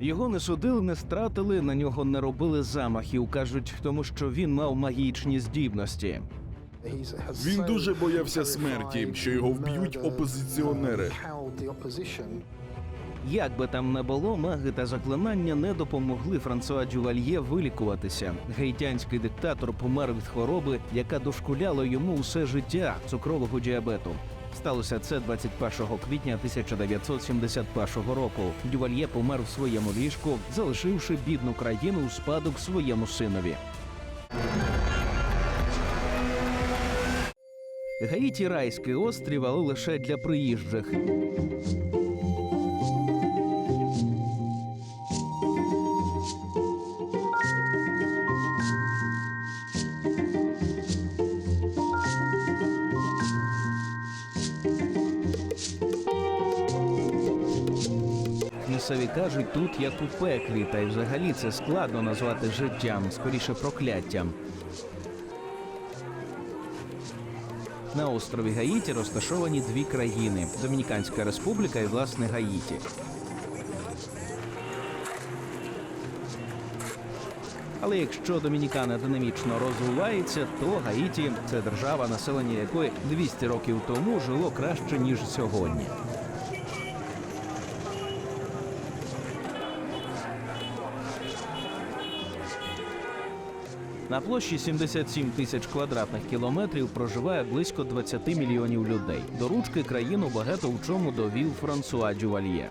Його не судили, не стратили, на нього не робили замахів. кажуть, тому що він мав магічні здібності. Він дуже боявся смерті, що його вб'ють опозиціонери. Як би там не було, маги та заклинання не допомогли Франсуа Дювальє вилікуватися. Гаїтянський диктатор помер від хвороби, яка дошкуляла йому усе життя цукрового діабету. Сталося це 21 квітня 1971 року. Дювальє помер в своєму ліжку, залишивши бідну країну у спадок своєму синові. Гаїті райський острів, але лише для приїжджих. Місцеві кажуть, тут як у пеклі, та й взагалі це складно назвати життям, скоріше прокляттям. На острові Гаїті розташовані дві країни: Домініканська Республіка і власне Гаїті. Але якщо Домінікана динамічно розвивається, то Гаїті це держава, населення якої 200 років тому жило краще ніж сьогодні. На площі 77 тисяч квадратних кілометрів проживає близько 20 мільйонів людей. До ручки країну багато в чому довів Франсуа Дювальє.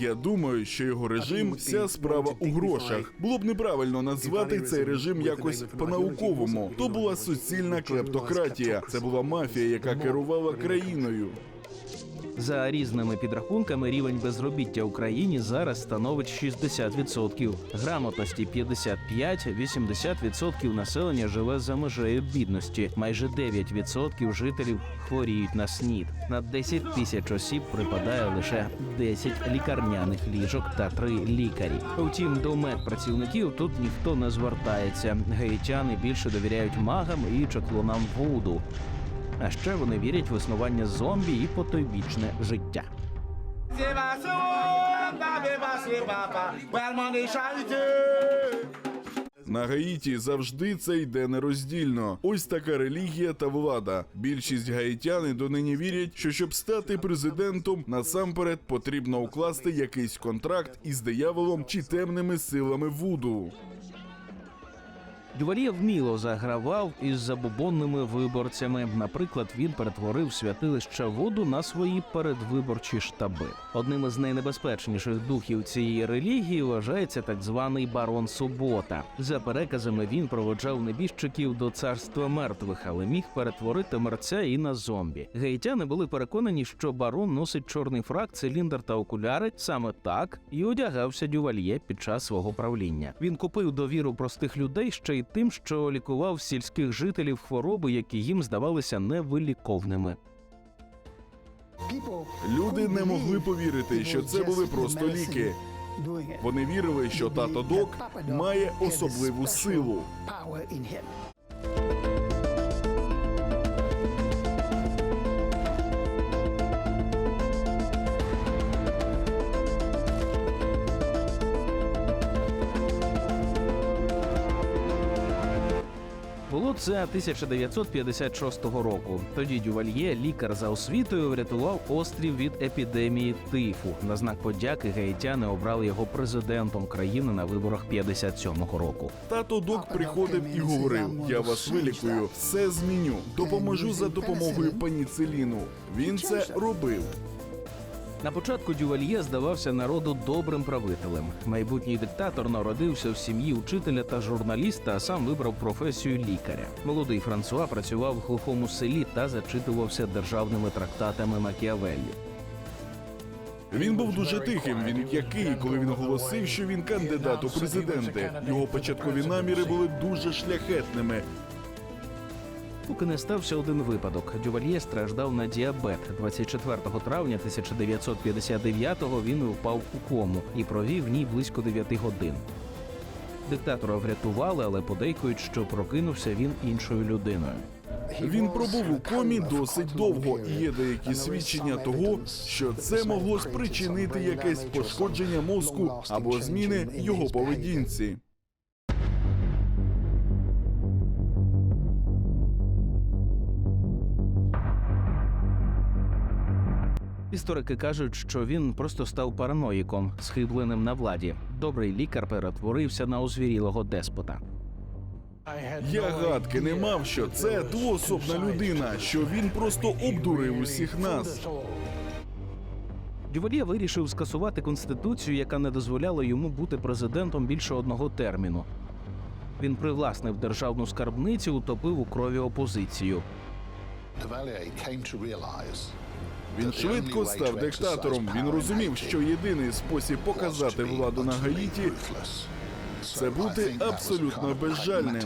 Я думаю, що його режим вся справа у грошах. Було б неправильно назвати цей режим якось по-науковому. То була суцільна клептократія. Це була мафія, яка керувала країною. За різними підрахунками, рівень безробіття в країні зараз становить 60%. Грамотності 55%, 80% населення живе за межею бідності. Майже 9% жителів хворіють на снід. На 10 тисяч осіб припадає лише 10 лікарняних ліжок та 3 лікарі. Втім, до медпрацівників тут ніхто не звертається. Гаїтяни більше довіряють магам і чаклунам вуду. А ще вони вірять в існування зомбі і потойбічне життя. На Гаїті завжди це йде нероздільно. Ось така релігія та влада. Більшість гаїтяни донині вірять, що щоб стати президентом, насамперед потрібно укласти якийсь контракт із дияволом чи темними силами вуду. Дювальє вміло загравав із забобонними виборцями. Наприклад, він перетворив святилище воду на свої передвиборчі штаби. Одним із найнебезпечніших духів цієї релігії вважається так званий барон Субота. За переказами він проводжав небіжчиків до царства мертвих, але міг перетворити мерця і на зомбі. Гаїтяни були переконані, що барон носить чорний фрак, циліндр та окуляри саме так і одягався дювальє під час свого правління. Він купив довіру простих людей ще й тим, що лікував сільських жителів хвороби, які їм здавалися невиліковними. Люди не могли повірити, що це були просто ліки. Вони вірили, що тато Док має особливу силу. Було це 1956 року. Тоді Дювальє, лікар за освітою, врятував острів від епідемії тифу. На знак подяки гаїтяни обрали його президентом країни на виборах 57-го року. Тато Док приходив і говорив: Я вас вилікую, все зміню, допоможу за допомогою пеніциліну. Він це робив. На початку Дювальє здавався народу добрим правителем. Майбутній диктатор народився в сім'ї учителя та журналіста, а сам вибрав професію лікаря. Молодий Франсуа працював в глухому селі та зачитувався державними трактатами Макіавеллі. Він був дуже тихим. Він м'який, коли він оголосив, що він кандидат у президенти. Його початкові наміри були дуже шляхетними. Поки не стався один випадок. Дювальє страждав на діабет. 24 травня 1959-го він впав у кому і провів в ній близько 9 годин. Диктатора врятували, але подейкують, що прокинувся він іншою людиною. Він пробув у комі досить довго, і є деякі свідчення того, що це могло спричинити якесь пошкодження мозку або зміни його поведінці. Історики кажуть, що він просто став параноїком, схибленим на владі. Добрий лікар перетворився на озвірілого деспота. Я гадки не мав, що це двоособна людина, що він просто обдурив усіх нас. Дювальє вирішив скасувати конституцію, яка не дозволяла йому бути президентом більше одного терміну. Він привласнив державну скарбницю, утопив у крові опозицію. Він швидко став диктатором. Він розумів, що єдиний спосіб показати владу на Гаїті це бути абсолютно безжальним.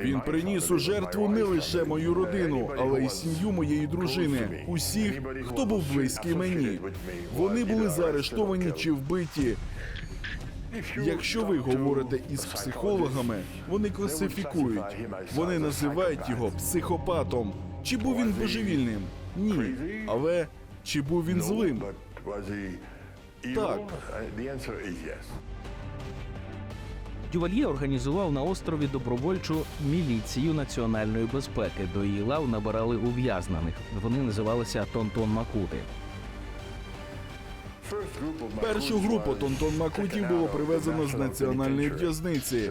Він приніс у жертву не лише мою родину, але й сім'ю моєї дружини. Усіх, хто був близький мені. Вони були заарештовані чи вбиті. Якщо ви говорите із психологами, вони класифікують. Вони називають його психопатом. Чи був він божевільним? Ні. Але чи був він злим? Так. Дювальє організував на острові добровольчу міліцію національної безпеки. До її лав набирали ув'язнених. Вони називалися Тонтон Макути. Першу групу Тонтон Макутів було привезено з національної в'язниці.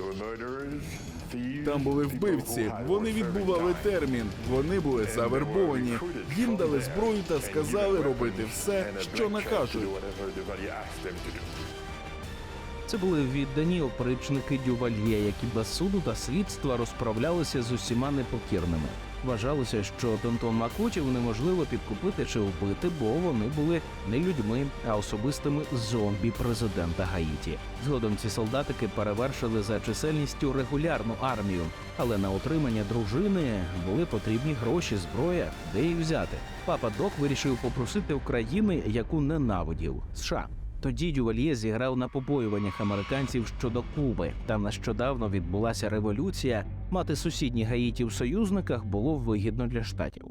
Там були вбивці. Вони відбували термін. Вони були завербовані. Їм дали зброю та сказали робити все, що накажуть. Це були віддані опричники Дювальє, які без суду та слідства розправлялися з усіма непокірними. Вважалося, що Тонтон Макутів неможливо підкупити чи вбити, бо вони були не людьми, а особистими зомбі президента Гаїті. Згодом ці солдатики перевершили за чисельністю регулярну армію, але на утримання дружини були потрібні гроші, зброя, де їх взяти. Папа Док вирішив попросити України, яку ненавидів США. Тоді Дювальє зіграв на побоюваннях американців щодо Куби. Там нещодавно відбулася революція. Мати сусідні Гаїті в союзниках було вигідно для штатів.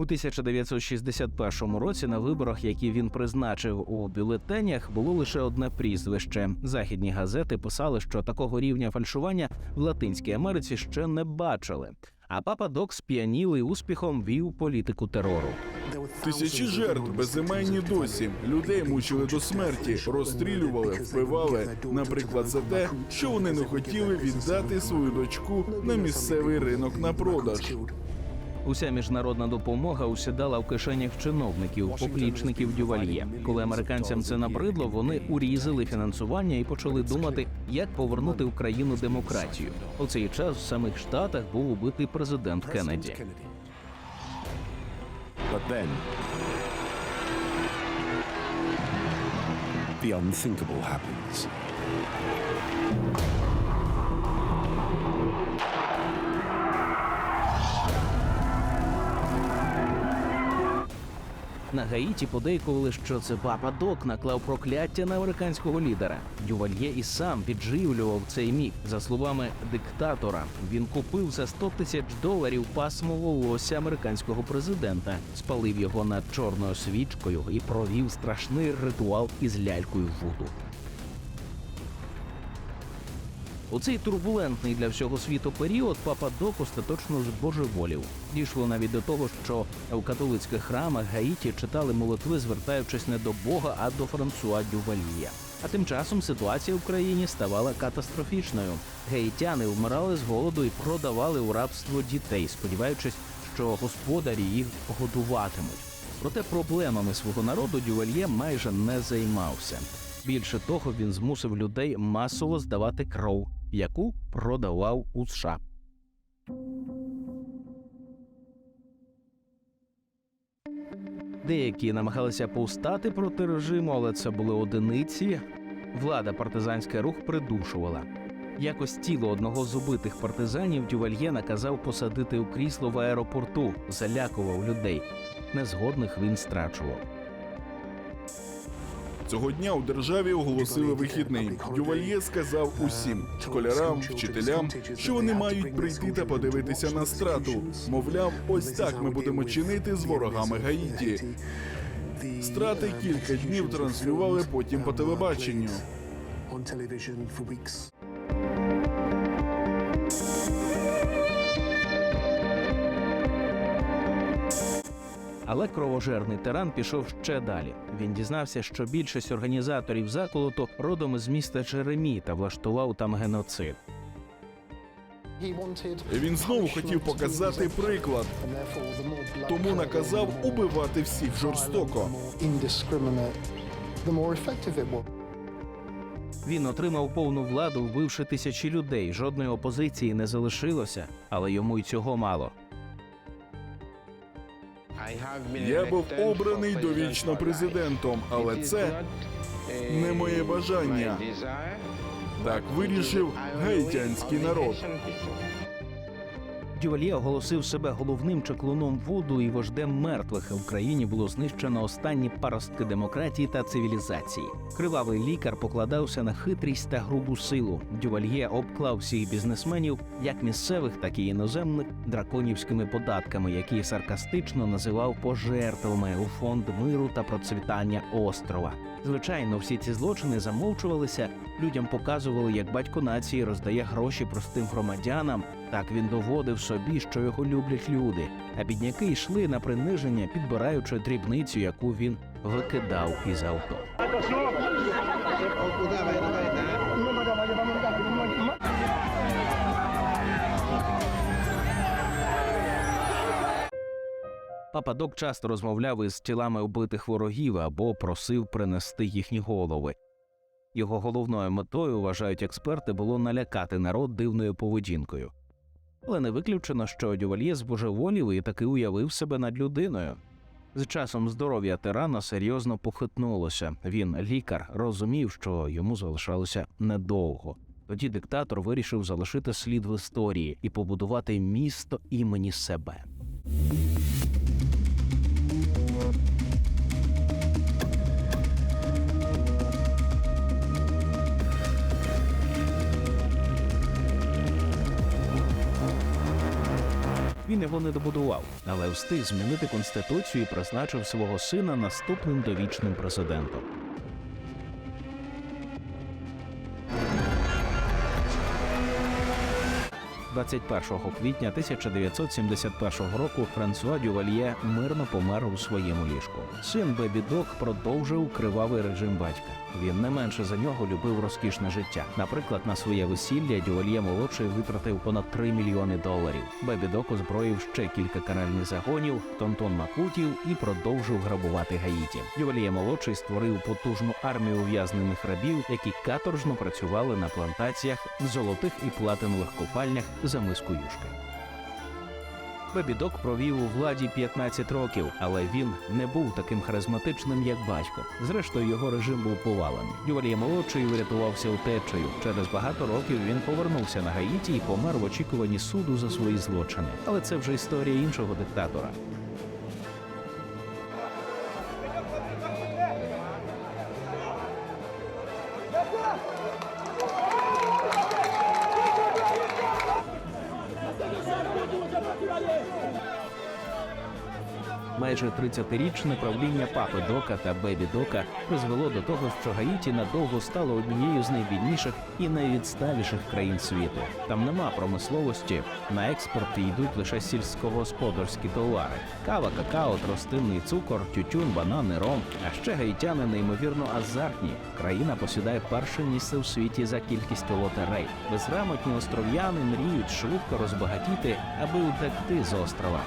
У 1961 році на виборах, які він призначив у бюлетенях, було лише одне прізвище. Західні газети писали, що такого рівня фальшування в Латинській Америці ще не бачили. А папа Док сп'янілий успіхом вів політику терору. Тисячі жертв безіменні досі. Людей мучили до смерті, розстрілювали, вбивали. Наприклад, за те, що вони не хотіли віддати свою дочку на місцевий ринок на продаж. Уся міжнародна допомога усідала в кишенях чиновників, поплічників Дювальє. Коли американцям це набридло, вони урізали фінансування і почали думати, як повернути в країну демократію. У цей час в самих штатах був убитий президент Кеннеді. The unthinkable happens. На Гаїті подейкували, що це папа Док наклав прокляття на американського лідера. Дювальє і сам підживлював цей міф. За словами диктатора, він купив за 100 тисяч доларів пасмо волосся американського президента, спалив його над чорною свічкою і провів страшний ритуал із лялькою вуду. У цей турбулентний для всього світу період папа Док остаточно збожеволів. Дійшло навіть до того, що у католицьких храмах Гаїті читали молитви, звертаючись не до Бога, а до Франсуа Дювальє. А тим часом ситуація в країні ставала катастрофічною. Гаїтяни вмирали з голоду і продавали у рабство дітей, сподіваючись, що господарі їх годуватимуть. Проте проблемами свого народу Дювальє майже не займався. Більше того, він змусив людей масово здавати кров, яку продавав у США. Деякі намагалися повстати проти режиму, але це були одиниці. Влада партизанський рух придушувала. Якось тіло одного з убитих партизанів Дювальє наказав посадити у крісло в аеропорту, залякував людей. Незгодних він страчував. Цього дня у державі оголосили вихідний. Дювальє сказав усім школярам, вчителям, що вони мають прийти та подивитися на страту. Мовляв, ось так ми будемо чинити з ворогами Гаїті. Страти кілька днів транслювали потім по телебаченню. Але кровожерний тиран пішов ще далі. Він дізнався, що більшість організаторів заколоту родом із міста Джеремі та влаштував там геноцид. Він знову хотів показати приклад, тому наказав убивати всіх жорстоко. Він отримав повну владу, вбивши тисячі людей. Жодної опозиції не залишилося, але йому й цього мало. Я був обраний довічно президентом, але це не моє бажання. Так вирішив гаїтянський народ. Дювальє оголосив себе головним чаклуном Вуду і вождем мертвих. В країні було знищено останні паростки демократії та цивілізації. Кривавий лікар покладався на хитрість та грубу силу. Дювальє обклав всіх бізнесменів, як місцевих, так і іноземних, драконівськими податками, які саркастично називав пожертвами у фонд миру та процвітання острова. Звичайно, всі ці злочини замовчувалися. Людям показували, як батько нації роздає гроші простим громадянам. Так він доводив собі, що його люблять люди. А бідняки йшли на приниження, підбираючи дрібницю, яку він викидав із авто. Пападок часто розмовляв із тілами вбитих ворогів або просив принести їхні голови. Його головною метою, вважають експерти, було налякати народ дивною поведінкою. Але не виключено, що Дювальє збожеволів і таки уявив себе над людиною. З часом здоров'я тирана серйозно похитнулося. Він, лікар, розумів, що йому залишалося недовго. Тоді диктатор вирішив залишити слід в історії і побудувати місто імені себе. Він його не добудував, але встиг змінити конституцію і призначив свого сина наступним довічним президентом. – 21 квітня 1971 року Франсуа Дювальє мирно помер у своєму ліжку. Син Бебі Док продовжив кривавий режим батька. Він не менше за нього любив розкішне життя. Наприклад, на своє весілля Дювальє молодший витратив понад 3 мільйони доларів. Бебі Док озброїв ще кілька каральних загонів, тонтон макутів і продовжив грабувати Гаїті. Дювальє молодший створив потужну армію ув'язнених рабів, які каторжно працювали на плантаціях, золотих і платинових копальнях за миску юшки. Бебідок провів у владі 15 років, але він не був таким харизматичним, як батько. Зрештою, його режим був повалений. Дювальє молодший врятувався утечею. Через багато років він повернувся на Гаїті і помер в очікуванні суду за свої злочини. Але це вже історія іншого диктатора. Майже 30-річне правління папи Дока та Бебі Дока призвело до того, що Гаїті надовго стало однією з найбідніших і найвідсталіших країн світу. Там нема промисловості, на експорт йдуть лише сільськогосподарські товари: кава, какао, тростинний цукор, тютюн, банани, ром. А ще гаїтяни неймовірно азартні. Країна посідає перше місце у світі за кількістю лотерей. Безграмотні остров'яни мріють швидко розбагатіти, аби утекти з острова.